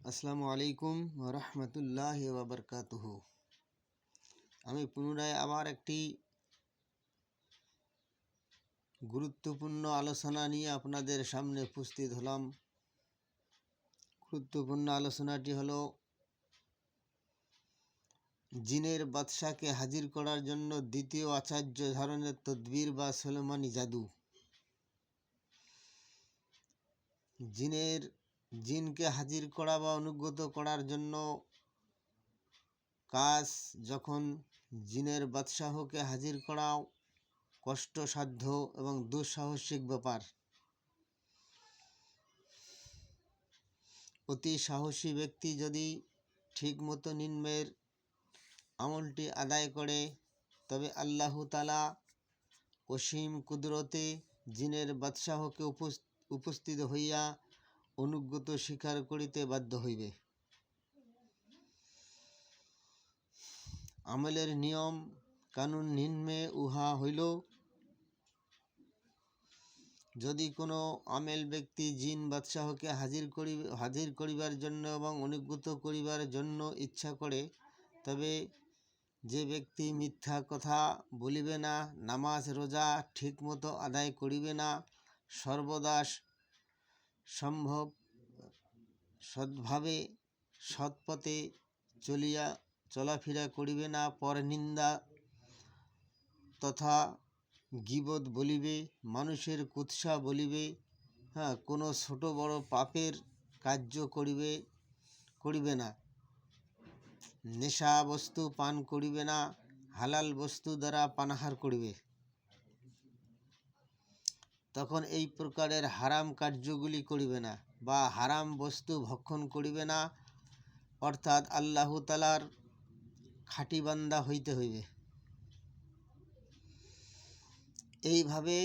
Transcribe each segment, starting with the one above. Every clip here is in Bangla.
আসসালামু আলাইকুম রহমতুল্লাহ বাবরকাতুহ আমি পুনরায় আবার একটি গুরুত্বপূর্ণ আলোচনা নিয়ে আপনাদের সামনে উপস্থিত হলাম। গুরুত্বপূর্ণ আলোচনাটি হলো, জিনের বাদশাকে হাজির করার জন্য দ্বিতীয় আচার্য ধরনের তদবির বা সলমানি জাদু। জিনের জিনকে হাজির করা বা অনুগত করার জন্য কাজ, যখন জিনের বাদশাহকে হাজির করাও কষ্টসাধ্য এবং দুঃসাহসিক ব্যাপার। অতি সাহসী ব্যক্তি যদি ঠিকমতো নিম্নের আমলটি আদায় করে, তবে আল্লাহ তালা অসীম কুদরতে জিনের বাদশাহকে উপস্থিত হইয়া অনুগত স্বীকার করিতে বাধ্য হইবে। আমলের নিয়ম, কানুন নিম্নে উহা হইল, যদি কোনো আমেল ব্যক্তি জিন বাদশাহকে হাজির করি, হাজির করিবার জন্য এবং অনুগত করিবার জন্য ইচ্ছা করে, তবে যে ব্যক্তি মিথ্যা কথা বলিবে না, নামাজ, রোজা ঠিকমতো আদায় করিবে না, সর্বদাস সম্ভব সৎভাবে সৎপথে চলিয়া চলাফেরা করিবে না, পরনিন্দা তথা গিবত বলিবে, মানুষের কুৎসা বলিবে হ্যাঁ কোনো ছোট বড় পাপের কার্য করিবে করিবে না। নেশা বস্তু পান করিবে না, হালাল বস্তু দ্বারা পানাহার করিবে। তখন এই প্রকারের হারাম কার্যগুলি করিবে না বা হারাম বস্তু ভক্ষণ করিবে না। অর্থাৎ আল্লাহ তালার খাঁটি বান্দা হইতে হইবে। এইভাবে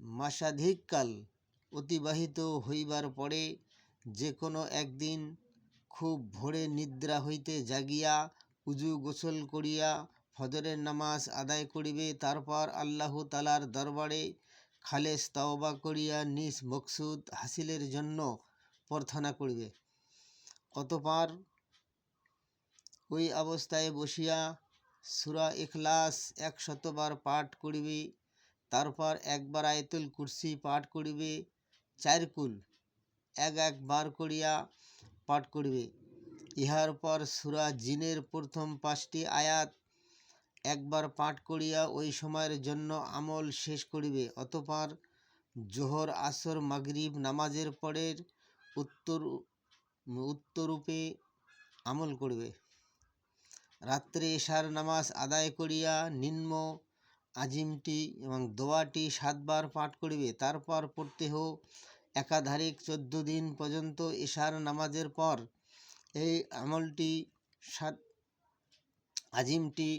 মাসাধিককাল অতিবাহিত হইবার পরে যে কোনো একদিন খুব ভোরে নিদ্রা হইতে জাগিয়া উজু গোসল করিয়া ফজরের নামাজ আদায় করিবে, তারপর আল্লাহ তালার দরবারে খালেস তাওবা করিয়া নিজ মকসুদ হাসিলের জন্য প্রার্থনা করিবে। অতপর ওই অবস্থায় বসিয়া সুরা ইখলাস একশতবার পাঠ করিবে, তারপর একবার আয়তুল কুরসি পাঠ করিবে চারকুল এক একবার করিয়া পাঠ করিবে। ইহার পর সুরা জিনের প্রথম পাঁচটি আয়াত একবার পাঠ করিয়া ওই সময়ের জন্য আমল শেষ করিবে, অতপর জোহর, আসর, মাগরিব নামাজের পরের উত্তর উত্তরূপে আমল করবে। রাত্রে এশার নামাজ আদায় করিয়া নিম্ন আজিমটি এবং দোয়াটি সাতবার পাঠ করিবে, তারপর প্রত্যেহ একাধারিক চোদ্দ দিন পর্যন্ত এশার নামাজের পর এই আমলটি সাত, আজিমটি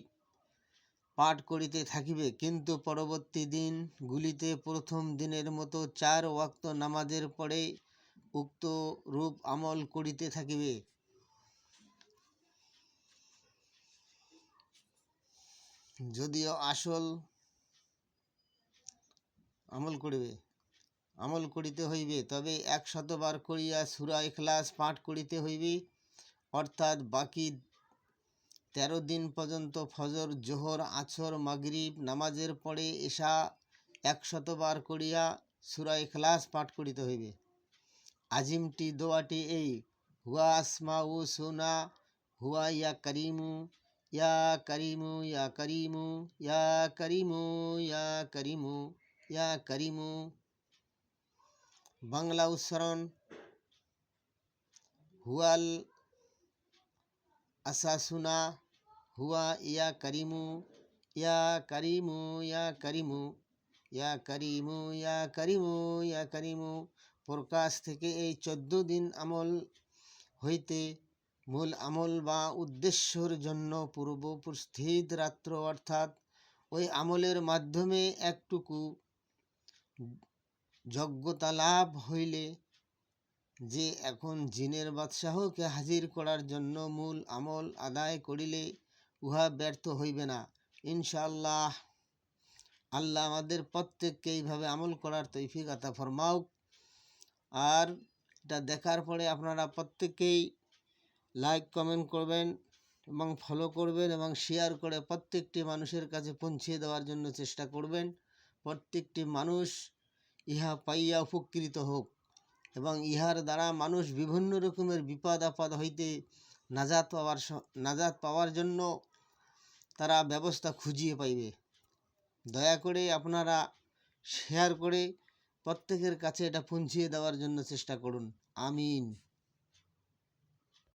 পাঠ করিতে থাকিবে, কিন্তু পরবর্তী দিনগুলিতে প্রথম দিনের মতো চার ওয়াক্ত নামাজের পরে উক্ত রূপ আমল করিতে থাকিবে। যদিও আসল আমল করিবে, আমল করিতে হইবে, তবে একশতবার করিয়া সুরা এখলাস পাঠ করিতে হইবে, অর্থাৎ বাকি তেরো দিন পর্যন্ত ফজর, জোহর, আছর, মাগরিব নামাজের পরে এসা একশতবার করিয়া সুরা এখলাস পাঠ করিতে হইবে। আজিমটি দোয়াটি এই, হুয়া আসমা উ সোনা, হুয়া ইয়া করিমু ইয়া করিমু ইয়া করিমু ইয়া করিমু ইয়া করিমু ইয়া করিমু। বাংলা উচ্চারণ, হুয়াল আসাসুনা হুয়া ইয়া করিমু ইয়া করিমু ইয়া করিমু ইয়া করিমু ইয়া করিমু ইয়া করিমু প্রকাশ থেকে এই চোদ্দ দিন আমল হইতে মূল আমল বা উদ্দেশ্যর জন্য পূর্ব উপস্থিত রাত্র, অর্থাৎ ওই আমলের মাধ্যমে একটুকু যোগ্যতা লাভ হইলে যে এখন জিনের বাদশাহকে হাজির করার জন্য মূল আমল আদায় করিলে উহা ব্যর্থ হইবে না। ইনশাআল্লাহ, আল্লাহ আমাদের প্রত্যেককে এইভাবে আমল করার তৈফিক আতা ফরমাউক। আর এটা দেখার পরে আপনারা প্রত্যেকেই লাইক কমেন্ট করবেন এবং ফলো করবেন এবং শেয়ার করে প্রত্যেকটি মানুষের কাছে পৌঁছে দেওয়ার জন্য চেষ্টা করবেন। প্রত্যেকটি মানুষ ইহা পাইয়া উপকৃত হোক। এবং ইহার দ্বারা মানুষ বিভিন্ন রকমের বিপদ আপদ হইতে নাজাত পাওয়ার নাজাত পাওয়ার জন্য তারা ব্যবস্থা খুঁজিয়ে পাইবে। দয়া করে আপনারা শেয়ার করে প্রত্যেকের কাছে এটা পৌঁছিয়ে দেওয়ার জন্য চেষ্টা করুন। আমিন।